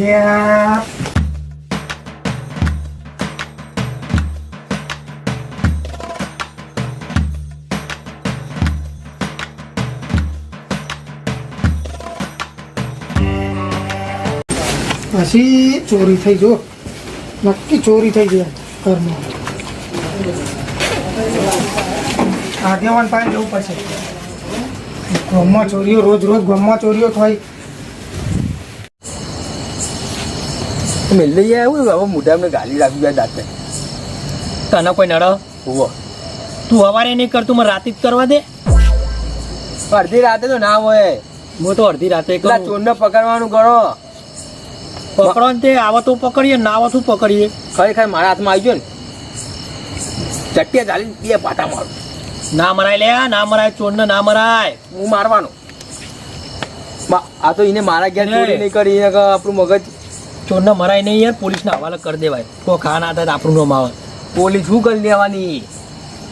અરે પછી ચોરી થઈ જો. નક્કી ચોરી થઈ ગયા ઘરમાં. આગેવાન પાસે જવું પડશે. ગમમાં ચોરીઓ રોજ રોજ ગમમાં ચોરીઓ થાય. મેલ લઈ એવું હવે મોઢા એમને ગાલી રાખી ગયા દાંતે તને કોઈ નડો? હોવો તું સવારે નહીં કરતું મને રાતે જ કરવા દે. અડધી રાતે તો ના હોય. હું તો અડધી રાતે કરું. ચોરને પકડવાનું ગણો. પકડો ને તે આવો તો પકડીએ ના આવો તો પકડીએ. ખરેખર મારા હાથમાં આવી ગયો ને. ચટ્ટિયા ચાલી બે પાટા મારું. ના મરાય લે ના મરાય ચોરને ના મરાય. હું મારવાનો. આ તો એને મારા ઘેર ચોરી નહીં કરી આપણું મગજ ચોરને મરાય નહીં યાર પોલીસના હવાલે કરી દેવાય. તો ખાન ના આપણું નામ આવે. પોલીસ શું કરી લેવાની?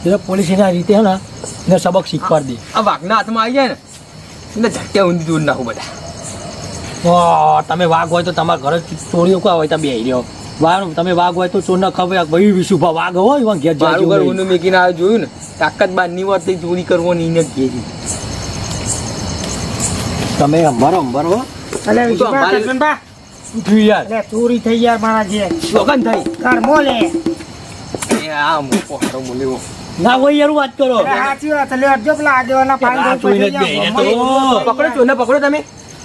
એટલે પોલીસ એના રીતે હે ને એને સબક શીખવાડી દે. આ વાઘના હાથમાં આવી જાય ને એટલે ઝટકે ઊંધી દૂર નાખું બધા. ઓ તમે વાઘ હોય તો તમારા ઘરે ચોરીઓ કા હોય? તો બે રહ્યો વાર તમે વાઘ હોય તો ચોરને ખબર ભાઈ વિશુભા વાઘ હોય એવા ઘેર ઘર જાય ઊંધું મેકીને આવે જોયું ને તાકાત બારની વાત ચોરી કરવાની ને ઘેર તમે અંબારો અંબારો હો. અલે હું યાર ચોરી થઈ યાર મારા ઘેર. લોગન થઈ. ઘરમાં લે એ આ મોકો હારો બોલ્યો ના હોય યાર વાત કરો. સાચી વાત લે અડજો પેલા આગેવાના પાંચ આ ચોરીને જ પકડો પકડો તમે.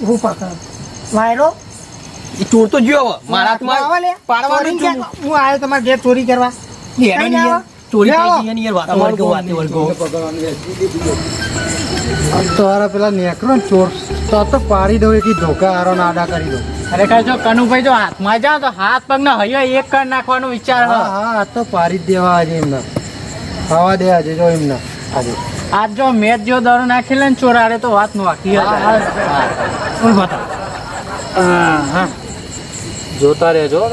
હું પકડ. વાયરો? ચોર તો જ્યો મારા હાથમાં પાડવાનું ચોરી હું આવ્યો તમારા ઘેર ચોરી કરવા. ચોરી થઈ ગઈ ને વર્ગો વાતે વર્ગો. તમારા પેલા નેકરો ચોર. તો પાડી દઉં એથી ધોકા હારો નાડા આડા કરી દઉં. ખરેખર જો કનુભાઈ જો હાથમાં જાવ તો હાથ પગ ના હૈયો એક કર નાખવાનો વિચાર હા. હા આ તો પાડી જ દેવા આજે એમને. ખાવા દે આજે જો એમને. આજે. આજ જો મેચ જો દરો નાખી લે ને ચોરાડે તો વાતનું વાકી હા બતા જોતા રહેજો.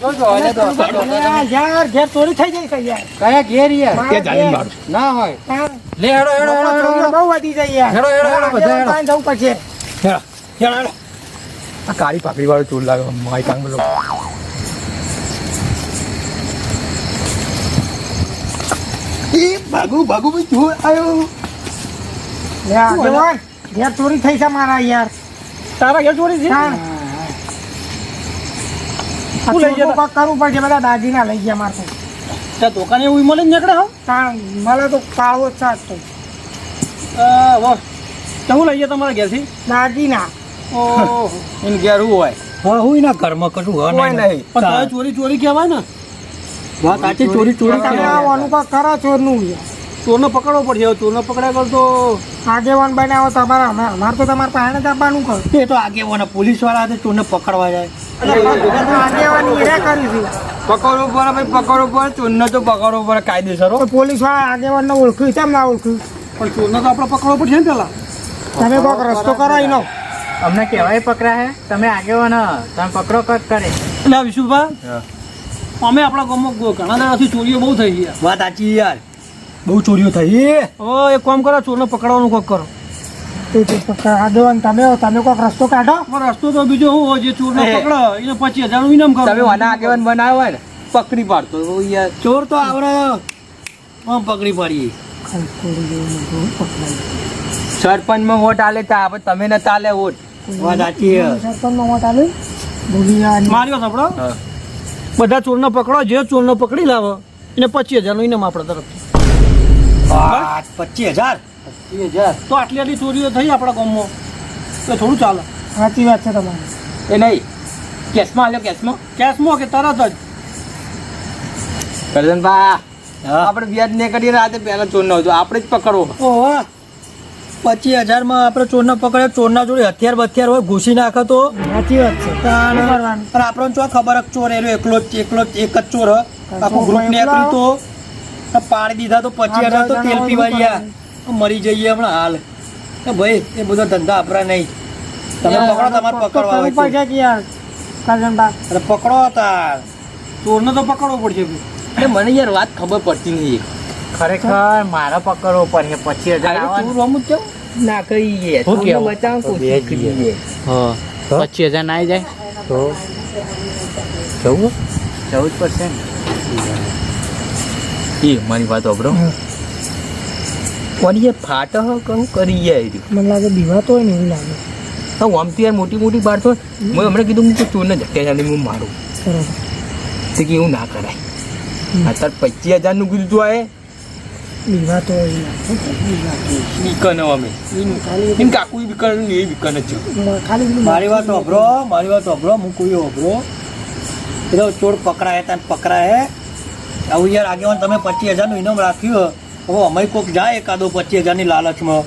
યાર ઘેર ચોરી થઈ જાય કઈ યાર કયા ઘેર યાર મારા ઘેર. ના હોય લે હેડો હેડો હેડો હેડો બહુ વધી જાય યાર હેડો, હેડો, હેડો, બધા હેડો. આગેવાન જવું પડશે હેડો હેડો હેડો આ કાળી પાકડી વાળો ચોર લાગે માય કાંગ બોલો ભાગુ ભાગુ ભાઈ ચોર આવ્યો ઘેર ચોરી થઈ છે મારા યાર તારા ઘેર ચોરી છે શું લઈ ગયા ચોરનું કરવું પડશે બધા દાગીના લઈ ગયા મારે ત્યાં દુકાને એવું મળે નીકળે હા? મને તો કાળવો જ સાથ તો. વાહ. લઈ ગયા તમારા ઘેરથી? દાગીના. ઓહો. એને ઘેર શું હોય. હા હું એના ઘરમાં કશું હોય હોય નહીં. પણ ચોરી ચોરી કહેવાય ને? વાત સાચી ચોરી ચોરી તમે કાંઈક કરો ચોરનું યાર. પકડવો પડશે ચોરને પકડ્યા કર તો. આગેવાન બનાવો તમારે અમારે તો તમારે પાસે જ આપવાનું કહો એ તો આગેવાન પોલીસવાળા હાથે ચોરને પકડવા જાય. આગેવાની પકડવું પડે ભાઈ પકડ ઉપર ચોરને તો પકડવું ઉપર કાયદેસર પોલીસવાળા આગેવાનને ઓળખ્યું કેમ ના ઓળખ્યું? પણ ચોરને તો આપણે પકડવો પડશે ને પેલા. તમે કોઈક રસ્તો કરો એનો અમને કેવાય પકડા હે. તમે આગેવાન તમે પકડો કક કરે. એટલે વિશુભા અમે આપણા ગામમાં ઘણા દાડાથી ચોરીઓ બહુ થઈ ગયા વાત સાચી યાર. બહુ ચોરીઓ થઈ. હવે એક કામ કરો ચોરને પકડવાનું કોક કરો. આગેવાન તમે તમે કોઈક રસ્તો કાઢો. પણ રસ્તો તો બીજો શું હોય જે ચોરને પકડો એને પચીસ હજારનું ઇનામ કરો તમે વાના આગેવાન બનાવ્યો હોય ને પકડી પાડતો. યાર. ચોર તો આવડે. આમ પકડી પાડીએ. સરપંચમાં વોટ આલે તા તમે ન તાલે વોટ. વાત સાચી. સરપંચમાં મત આલે. માર્યો સાંભળો. બધા ચોરને પકડો જે ચોરને પકડી લાવો એને પચીસ હજારનું ઇનામ આપણા પચીસ વાત પચીસ હજાર. તો આટલી આટલી ચોરીઓ થઈ આપણા ગામમાં? તો થોડું ચાલે. સાચી વાત છે તમારી. એ નહીં. કેશમાં આલ્યો કેશમાં કેશમાં કે તરત જ? કરજનભા આપણે વ્યાજ ને કરીએ રાતે પહેલા ચોર ના હતો આપણે જ પકડવો. ઓહો. પચીસ હજારમાં આપણે ચોરને પકડે ચોરના જોડે હથિયાર બથિયાર હોય ઘૂસી નાખે તો? સાચી વાત છે? પણ આપણને ચો ખબર ચોર એનો એકલો જ એકલો જ એક જ ચોર. આખું ગ્રુપ નીકળ્યું તો? પાડી દીધા તો પચીસ હજાર તો તેલ પીવા ગયા. મરી જઈએ હમણાં હાલ. એ ભાઈ એ બધો ધંધા આપણા નહીં. તમે પકડો તમારે પકડવા હોય. પડશે. અરે પકડો તાર. ચોરને તો પકડવો પડશે એટલે મને યાર વાત ખબર પડતી નહીં. ખરેખર મારે પકડવો પડે પચીસ હજાર આયરો ચોર અમુક કેવું ના કહીએ પચીસ હજાર ના આવી જાય? તો? ચૌદ ચૌદ પર્સન્ટ એ મારી વાત સાંભળો કોની એ ફાટ હ કહું કરી જાય મને લાગે બીવાતો હોય ને એવું લાગે. હા આમથી યાર મોટી મોટી બાર તો મેં હમણાં કીધું હું તો ચોરને જટ્યા જાણે હું મારું. બરોબર. તે કે એવું ના કરાય. અત્યારે પચીસ હજારનું કીધું તું આ બીવાતો હોય એવું લાગે બીકન અમે. એમ કાકુ બીકન એ બીકન જ ખાલી મારી વાત અભરો મારી વાત હોભરો હું કોઈ હોભરો એટલે ચોર પકડાય ત્યાં પકડાય આવું યાર આગેવાન તમે પચીસ હજારનું ઇનામ રાખ્યું હવે અમે કોઈક જાય એકાદો પચીસ હજારની લાલચમાં.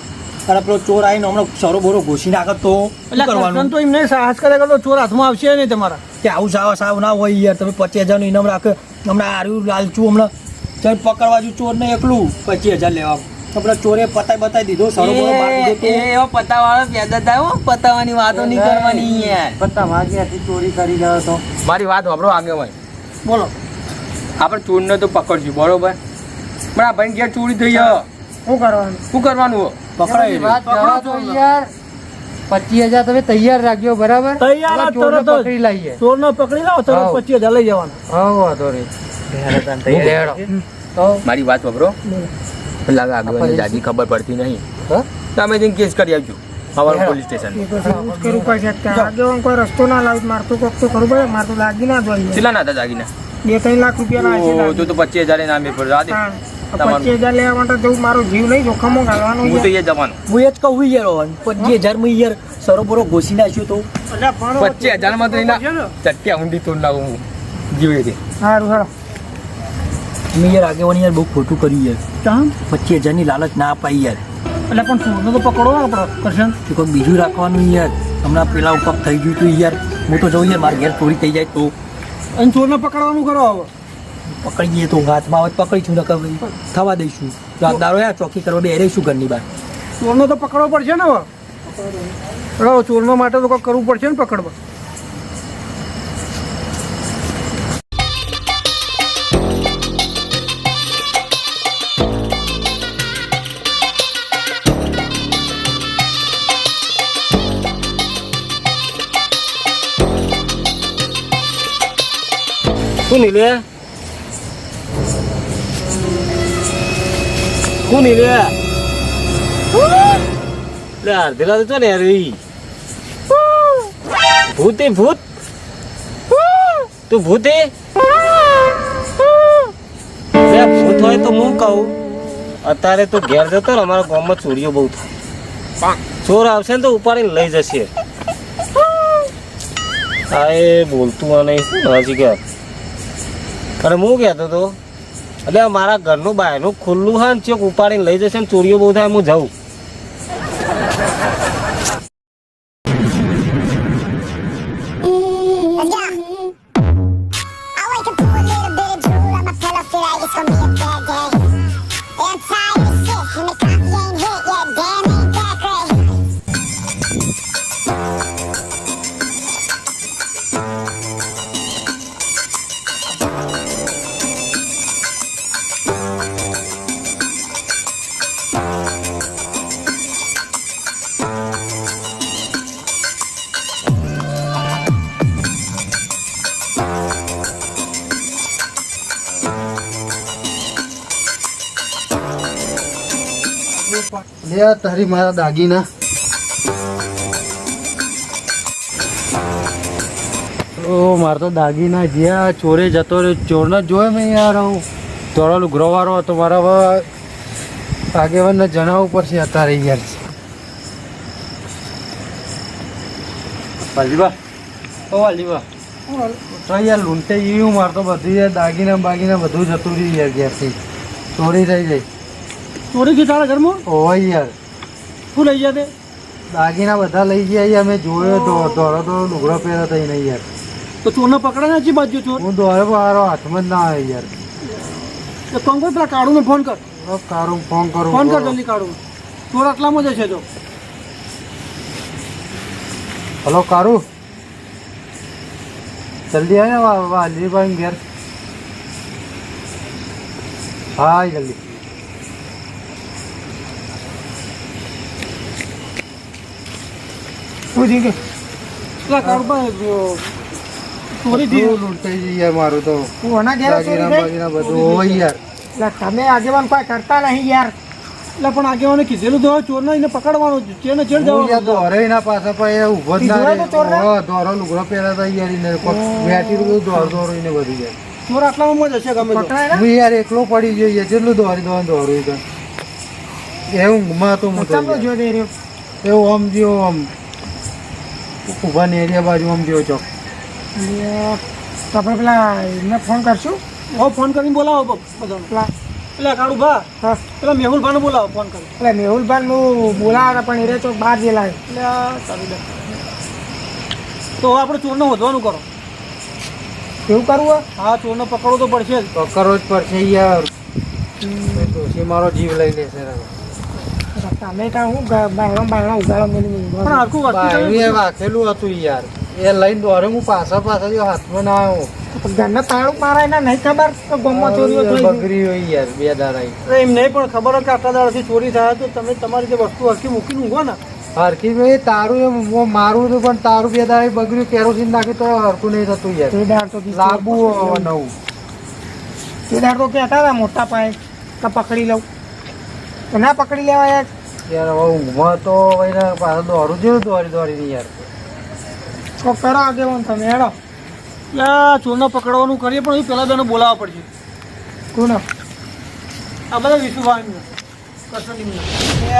અને પેલો ચોર આવીને હમણાં સરો બોરો ઘોસી નાખે તો એટલે કરવાનું? તો એમને સાહસ કરે તો ચોર હાથમાં આવશે નહીં તમારા. કે આવું સાવ સાવ ના હોય યાર તમે પચીસ હજારનું ઇનામ રાખે. હમણાં આર્યું લાલચું હમણાં. ચાલ પકડવા જો ચોરને એકલું. પચીસ હજાર લેવા. આપણે ચોરે પતાઈ બતાવી દીધો સરો બોરો મારી દીધો એવો પતાવાળો પેદા થાય હો પતાવાની વાતો નહીં કરવાની યાર. પતા ત્યાંથી ચોરી કરી તો મારી વાત સાંભળો આગે ભાઈ બોલો. આપણે ચોરને તો પકડશું બરોબર? પણ આ ભાઈ ઘેર ચોરી થઈ જાય શું કરવાનું? શું કરવાનું? પકડાઈ વાત જવા દો યાર. પચીસ હજાર તમે તૈયાર રાખજો બરાબર? તૈયાર તરત પકડી લઈએ. ચોરને પકડી લાવો તો. પચીસ હજાર લઈ જવાના. હા વાંધો નહીં. મારી વાત સાંભળો લાગે આગળ જાજી ખબર પડતી નહીં. તમે જઈને કેસ કરી આવજો. અમારું પોલીસ સ્ટેશન પડશે આગેવાન કોઈ રસ્તો ના લાવી મારતું કોક તો પડે. મારતું લાગી ના જોઈએ. કેટલા ના હતા દાગીના? બે ત્રણ લાખ રૂપિયા ના તો તો પચીસ હજાર નામે પર આ દે. તમારું. પચીસ હજાર લેવા માટે મારો જીવ નહીં ગાળવાનું હું તો એ જવાનું હું એ જ કહું યાર પચીસ હજારમાં યાર સરો બોરો ઘોસી નાખ્યો તો. અલ્યા પચીસ હજારમાં તો એના ચટ્ટિયા ઊંડી તોડ નાખું હું. જીવે છે સારું સારું મેં યાર આગેવાની યાર બહુ ખોટું કર્યું યાર. પચીસ હજારની લાલચ ના અપાઈ યાર. એટલે પણ ચોરને તો પકડો આપણે કરશન. કોઈ બીજું રાખવાનું યાર. હમણાં પેલા ઉપર થઈ ગયું હતું યાર. હું તો જઉં યાર મારા ઘેર ચોરી થઈ જાય તો. અને ચોરને પકડવાનું કરો હવે. પકડીએ તો હાથમાં આવે પકડીશું નકર થવા દઈશું. દારો યાર ચોકી કરવા બે રહીશું ઘરની બહાર. ચોરનો તો પકડવો પડશે ને હવે? ચોરનો માટે તો કંઈક કરવું પડશે ને પકડવા. શું નીલે શું નીલે લે અડધેલા તો ને યાર ભૂતે ભૂત તું ભૂત ભૂત હોય તો હું કહું અત્યારે તો ઘેર જતો ને અમારા ગામમાં ચોરીઓ બહુ થાય ચોર આવશે ને તો ઉપાડીને લઈ જશે હા એ બોલતું નહીં શું હજી કે અને હું કહેતો હતો એટલે મારા ઘરનું બહારનું ખુલ્લું હા ને ચોક ઉપાડીને લઈ જશે ને, ચોરીઓ બહુ થાય, હું જાઉં. લે તારી મારા દાગીના. ઓ મારે તો દાગીના જ્યાં ચોરે જતો રહ્યો. ચોરને જોયો મેં યાર હું થોડો ગ્રોવારો હતો મારા હવે આગેવાનને જણાવવું પડશે અત્યારે યાર. વાલીબા ઓ વાલીબા તો યાર લૂંટે ગયું મારે તો બધું યાર દાગીના બાગીના બધું જતું રહ્યું યાર ઘેરથી. ચોરી થઈ જાય ચોરી થી તારા ઘરમાં? હોય યાર. શું લઈ જાય તે? દાગીના બધા લઈ ગયા યાર. મેં જોયો તો ધોરો તો લુગડો પહેરો થઈ નહીં યાર. તો ચોરને પકડે ને હજી બાજુ ચોર હું દોડે મારો હાથમાં જ ના આવે યાર. તો કોણ પેલા કાળુને ફોન કર. કારું ફોન કરું ફોન કર જલ્દી કાળું ચોર આટલામાં જ છે તો. હલો કારું જલ્દી આવે વાલીભાઈ ઘેર. હા જલ્દી શું થયું કે પેલા કાળુભાઈ ચોરી થઈ બધું લૂંટાઈ ગઈ યાર મારું તો હું આના ઘેર ચોરી દાગીના થઈ બાગીના બધું હોય યાર. એટલે તમે આગેવાન કોઈ કરતા નહીં યાર. એટલે પણ આગેવાને કીધેલું તો ચોર ને પકડવાનો ચેને ચેડ જવાનું દોરે ના પાછા એ ઊભો જ ના દોરો લુગડો પહેરાતા યાર એને વેટી બધું દોર દોર એને બધી જાય ચોર આટલામાં જ હશે ગમે હું યાર એકલો પડી જઈએ જેટલું દોરી દોર દોરું એ ઊંઘમાં તો હું ચાલો થઈ જો દે રહ્યો. એવું આમ જેવો આમ. ઊભા ને એરિયા બાજુ આમ જેવો ચોક તો આપણે પેલા એમને ફોન કરશું? હો ફોન કરીને બોલાવો બધાને. પેલા એટલે કાળુભા હા. પેલા મેહુલભાઈને બોલાવો ફોન કરી એટલે મેહુલભાઈ બોલાવે પણ એ ચોક બહાર ગયેલા. એટલે તો આપણે ચોરને વધવાનું કરો. એવું કરવું હા હા ચોરને પકડવો તો પડશે જ. પકડવો જ પડશે યાર. તો મારો જીવ લઈ લેશે. તમે ત્યાં હું ઉગાડો મેલી પણ આખું એ વાકેલું હતું યાર. એ લઈને દોરે હું પાછા પાછા જો હાથમાં ના આવ્યો ઘરના તાળું મારા એના નહીં ખબર? તો ગમમાં ચોરીઓ થઈ. બગડી હોય યાર બે દાડા એમ નહીં પણ ખબર કે આટલા દાડાથી ચોરી થાય તો તમે તમારી જે વસ્તુ હરકી મૂકીને ઊંઘો ને. હરકી ભાઈ તારું એમ મારું હતું પણ તારું બે દાડે બગડ્યું કેરોસીન નાખ્યું તો હરકું નહીં થતું યાર. તે દાડ તો. લાંબુ નવું. તે દાડ તો કહેતા હતા મોટા પાયે તો પકડી લઉં. ના પકડી લેવા યાર. યાર હવે ઊંઘમાં તો ભાઈ ને પાછા દોરું જેવું દોડી દોરી યાર. તો કરો આગેવાન તમે હેડો. આ ચોરને પકડવાનું કરીએ પણ એ પહેલાં બેને બોલાવવા પડશે. કોનો આ બધા વિશુભાઈ કરસનની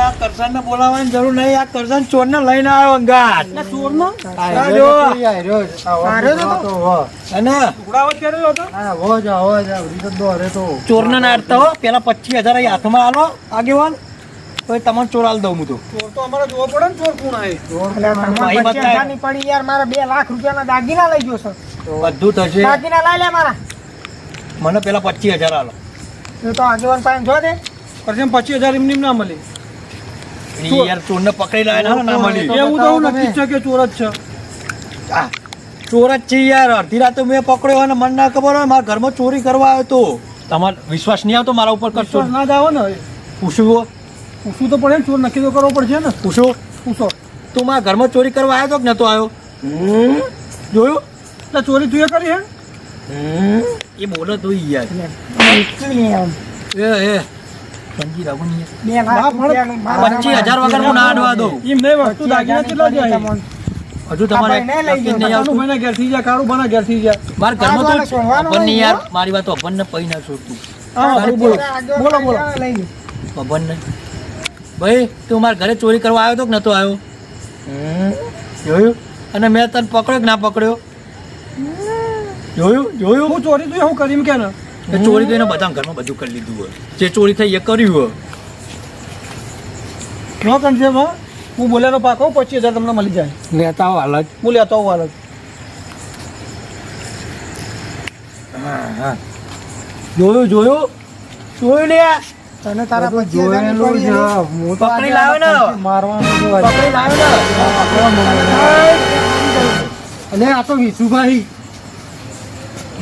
આ કરસનને બોલાવવાની જરૂર નહીં. આ કરસન ચોરને લઈને આવ્યો અંગાત. એટલે ચોરનો આર્યો તો ઈ આર્યો જ. આવો આર્યો તો તો હો. અને ટુકડાવત કરેલો હતો? હા, હો જ, હો જ, આવડી તો દોરે તો. ચોરને ના અડતા હો. પેલા પચીસ હજાર અહીં હાથમાં આલો આગેવાન. તો તમને ચોર આલ દઉં હું તો. ચોર તો અમારે જોવો પડે ને ચોર કોણ આવે? ભાઈ પડી યાર મારા બે લાખ રૂપિયાના દાગીના લઈ ગયો સર બધું થશે. દાગીના લઈ લે મારા. મને પેલા પચીસ હજાર આલો. એ તો આગેવાન પાસે જો દે પછી પચીસ હજાર એમની ના મળી. યાર ચોરને પકડી લાવે ના મળી. એવું તો હું નક્કી છે કે ચોર જ છે. આ ચોર જ છે યાર. અડધી રાતે મેં પકડ્યો અને મને ના ખબર હોય મારા ઘરમાં ચોરી કરવા આવ્યો તો. તમારે વિશ્વાસ નહીં આવતો મારા ઉપર કરશો ના જાવ ને પૂછવો પૂછવું તો પડે ચોર નક્કી તો કરવો પડશે ને. પૂછો. પૂછો. તું મારા ઘરમાં ચોરી કરવા આવ્યો તો કે નતો આવ્યો? જોયું? એટલે ચોરી તું કરી હે? એ બોલો તું યાર. એ એ. સમજી રાખો ને યાર. બે લાખ બાપ, રૂપિયાનું મારા પચીસ હજાર વગર હું ના અડવા દઉં એમ નહીં વસ્તુ દાગીના કેટલા જાય હજુ તમારે નહીં આવતું. કાળું ભાના ઘેર થઈ જાય મારા ઘરમાં તો વાળા નહીં, યાર મારી વાત અભન ને પૈ ના છોડતું બોલો. બોલો. બોલો ને ભાઈ તું મારા ઘરે ચોરી કરવા આવ્યો તો કે નતો આવ્યો? જોયું? અને મેં તને પકડ્યો કે ના પકડ્યો? જોયું? જોયું? હું ચોરી તું હું કરી કે ને? એ ચોરી કરીને બધા ઘરમાં બધું કરી લીધું હોય. જે ચોરી થઈ એ કર્યું હોય. નો કન્સેપ્ટ હા બોલેલો પાકો પચીસ હજાર તમને મળી જાય. લેતા હો હાલત હું લેતા આવું હાલત જોયું જોયું. જોયું લે તને તારા પછી જોયેલું છે. હું. તો પકડી લાવ્યો ને. મારવાનું તો. પકડી લાવ્યો ને? અને આ તો વિશુભાઈ.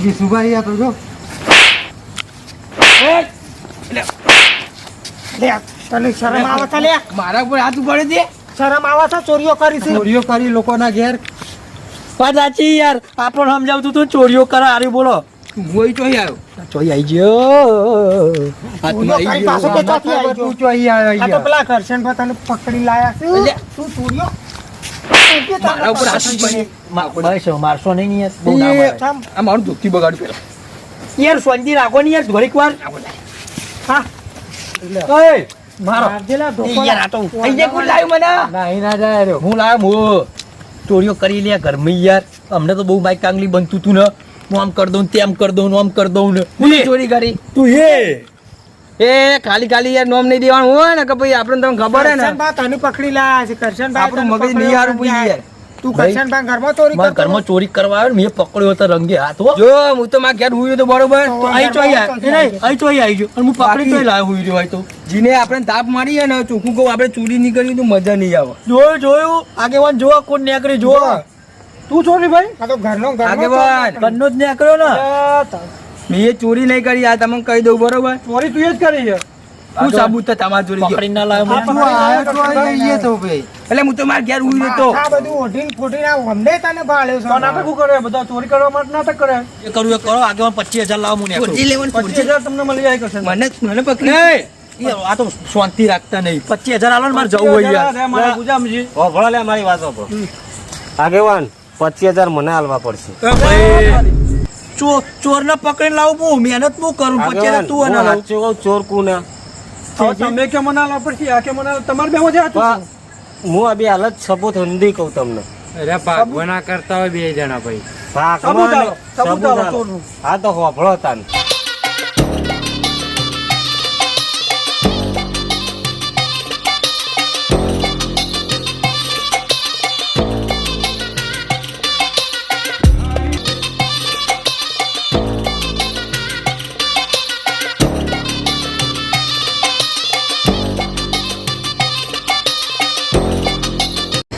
વિશુભાઈ આ તો જો. લે, તને શરમ આવે છે લે. મારા ઉપર હાથ ઉપાડે દે. શરમ આવે છે ચોરીઓ કરી છે ચોરીઓ કરી લોકોના ઘેર. વાત સાચી યાર. આપણને સમજાવતું તું ચોરીઓ કરે આર્યું બોલો. મોઈ ચોઈ આવ્યો. ચોઈ આવી ગયો. પાછો કે ચોથી આવી તું ચોઈ આવ્યો આ તો પેલા કરશન તને પકડી લાયા છે. તું ચોરીઓ? મારા ઉપર હાથ ઉપાડી બસ મારશો નહીં યાર. બહુ ના મારે. આ મારું ધોતી બગાડ્યું પેલા. યાર શાંતિ રાખો ને યાર. ઘડીક વાર. હા. ઓય મારો. મારજેલા એ ધોકો યાર આ તો અહીં જે કોણ લાવ્યું મને? ના ના જાય રહ્યો. હું લાવ્યો હું. ચોરીઓ કરી લે ઘરમાં યાર. અમને તો બહુ બાઈક કાંગલી બનતું તું ને. હું આમ કરી દઉં તેમ કરી દઉં આમ કરી દઉં ને. હું ચોરી કરી. તું હે. એ ખાલી ખાલી યાર નોમ નહીં દેવાનું હોય ને કે ભાઈ આપણને તમને ખબર હે ને. તને પકડી લાયા છે આપણું મગજ નહીં હારું યાર. તું ઘરમાં ચોરી કરતો ઘરમાં ચોરી કરવા આવ્યો મેં પકડ્યો હતો રંગે હાથ હો. જો હું તો ઘેર હુયો તો બરોબર. તો તો ચોઈ આવ્યો એ નહીં, અહીં ચોઈ આવી ગયો. અને હું પકડી તોય લાવ્યો હુઈ રહ્યો હોય તો. જીને આપણે તાપ મારી ને ચોખ્ખું કહું આપણે ચોરી નહીં કરી તો મજા નહીં આવે. જોયું જોયું? આગેવાન જોવા કોણ નીકળી જોવા તું ચોરી ભાઈ? આ તો ઘરનો આગેવાન. ઘરનો જ નીકળ્યો ને. મેં ચોરી નહીં કરી આ તમને કહી દઉં બરોબર? ચોરી તું જ કરી છે. હું સાબુત તો તમારા જોડે ગયો. પકડી ના લાવ્યો. પકડી આયો તો આઈ તો ભાઈ. એટલે હું તો માર ઘેર ઉઈ હતો. આ બધું ઓઢીન ફોટીને આ અમને તને ભાળ્યો છે. તો નાટક શું કરે? બધા ચોરી કરવા માટે નાટક કરે. એ કરું એ કરો. આગળ પચીસ હજાર લાવો મને ચોરજી લેવાનું પચીસ ચોરજી. હજાર તમને મળી જાય કરશે મને મને પકડી. આ તો શાંતિ રાખતા નહીં. પચીસ હજાર આલો ને મારે જવું હોય યાર મારે ગુજામજી. હોભળો લે મારી વાત હોભળો આગેવાન પચીસ હજાર મને આલવા પડશે. ચોર ચોર ને પકડીને લાવું હું મહેનત હું કરું પચીસ હજાર તું ચોર કુ હવે તમે કે મને આલો પડશે આ કે મને આલો. તમારે બેમાં પણ હું આ બે હાલત સબૂત હંદી કહું તમને. અરે ભાગવાના કરતા હોય બે જણા ભાઈ. ભાગમાં સબૂત. હા તો હોભળો તાન.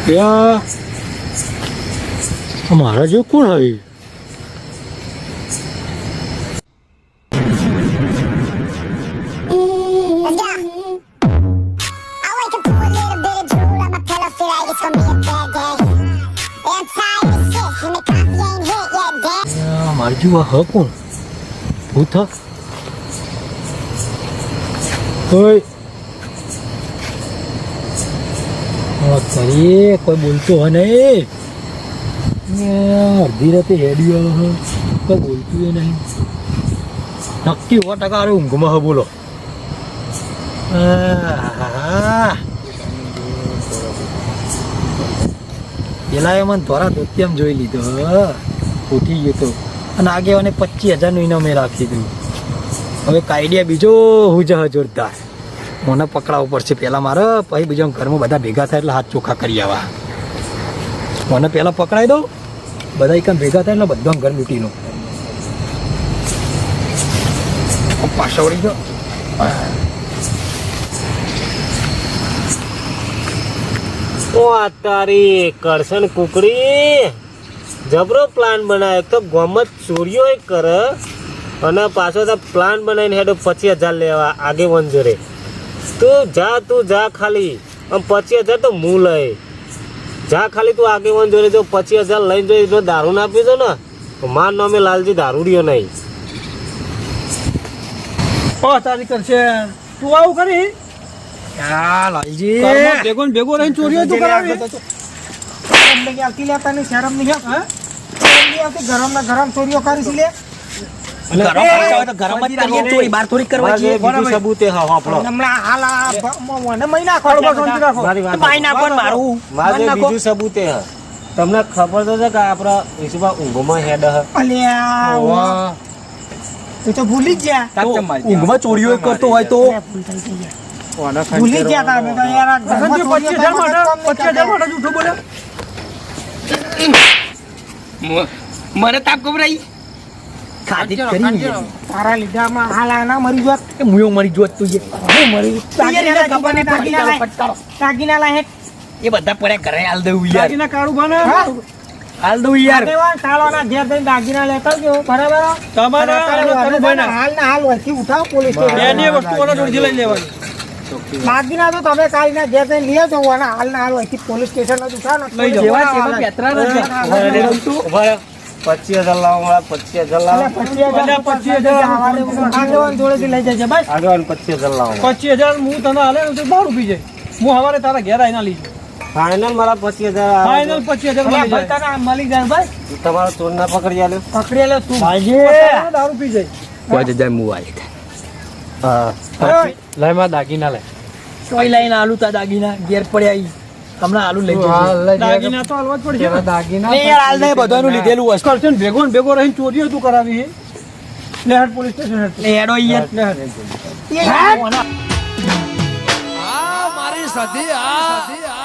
Ain't hit yet, damn. મારી જેવું હ કોણ ભૂત ઓય તારી કોઈ બોલતો હોય નહીં. અડધી રાતે હેડ્યો હ. કોઈ બોલતું હોય નહીં. નક્કી સો ટકા અરે ઊંઘમાં હ બોલો. પેલા એ મને ધોરા એમ જોઈ લીધો, હ. ઉઠી ગયો તો. અને આગેવાને પચીસ હજારનું ઇનામે રાખી દીધું. હવે કાયડિયા બીજો હુજ જોરદાર મને પકડાવવું પડશે. પહેલાં મારે પછી બીજા ઘરમાં બધા ભેગા થાય એટલે હાથ ચોખ્ખા કરી આવા. મને પહેલાં પકડાઈ દઉં. બધા એકમ ભેગા થાય એટલે બધા ઘર લૂંટી લો પાછા વળી ગયો ઓ આ તારી કરશન કુકડી. જબરો પ્લાન બનાવ્યો તો ગમત ચોરીઓ કરે. અને પાછો તો પ્લાન બનાવીને હેડો પચીસ હજાર લેવા. આગે જોડે તું જા તું જા ખાલી. આમ પચીસ હજાર તો હું લઈ. જા ખાલી તું આગેવાન જોડે જો પચીસ હજાર લઈને જો એટલો દારૂ ના પીધો ને તો માર નામે લાલજી દારૂડિયો નહીં. ઓ તારી કરશે. તું આવું કરી? લાલજી. ભેગો ભેગો રહીને ચોરીઓ તું કરાવી. આવતી લે તને શરમ નહીં આવતી? શરમ નહીં ગરમ ચોરીઓ કરીશ લે. તમને ખબર તો છે કે આપણા ઈસુબા ઊંઘમાં હેડ હ. અલ્યા વાહ. તું તો ભૂલી જ ગયા. ઊંઘમાં ચોરીઓ કરતો હોય તો? ભૂલ ગયા તા તો યાર. આ ઘરમાં સંજુ ચોરીઓ પચીસ હજાર માટે પચીસ હજાર માટે જૂઠું બોલે? મને તાપ ગભરાઈ. ખાધી કરી તારા લીધામાં હાલ ના મરી જોત. એ મુયો મરી જોત તું હું મરી દાગીના લાય, ખબર નહીં પડી દાગીના લાય. ફટકારો. લાય એ બધા પડ્યા ઘરે હાલ દઉં યાર. દાગીના કાળું બને હાલ દઉં યાર. આગેવાન સાલોના ઘેર જઈને દાગીના લેતા આવજો, બરાબર? તમારા અને અને અત્યારે તારું ભાઈના. હાલ ના હાલ વહીથી ઉઠાવો પોલીસ સ્ટેશન. બેની એ વસ્તુઓના જોડેથી લઈ લેવાની? દાગીના તો તમે કાલના ઘેર જઈને લઈ આવજો હાલ ના હાલ પોલીસ સ્ટેશન જ ઉઠાવ. ને. લઈ જાઓ. પેતરા નથી. ઊભા પચીસ હજાર લાવો મારા પચીસ હજાર લાવો. પચીસ હજાર પચીસ હજાર જોડેથી લઈ જાય બસ. પચીસ હજાર લાવો. પચીસ હજાર હું તને હાલે ને તો દારૂ પી જાય. હું હવારે તારા ઘેર આવીને લઈ ફાઇનલ મારા પચીસ હજાર ફાઇનલ પચીસ હજાર મળી ભાઈ જાય ભાઈ તમારો ચોર ના પકડી આલ્યો? પકડી લે તું. દારૂ પી જાય. પાંચ હજાર મુવાય હા. લયમાં દાગીના લય કોઈ લઈને આલુ તા દાગીના ઘેર પડ્યા હમણાં આલુ લઈ જજો. દાગીના તો હાલવા જ પડશે દાગીના યાર હાલ નહીં બધાનું લીધેલું હશે. કરશે ને ભેગો ને ભેગો રહીને ચોરીઓ તું કરાવી છે લે પોલીસ સ્ટેશન યાર લે આ મારી સધી આ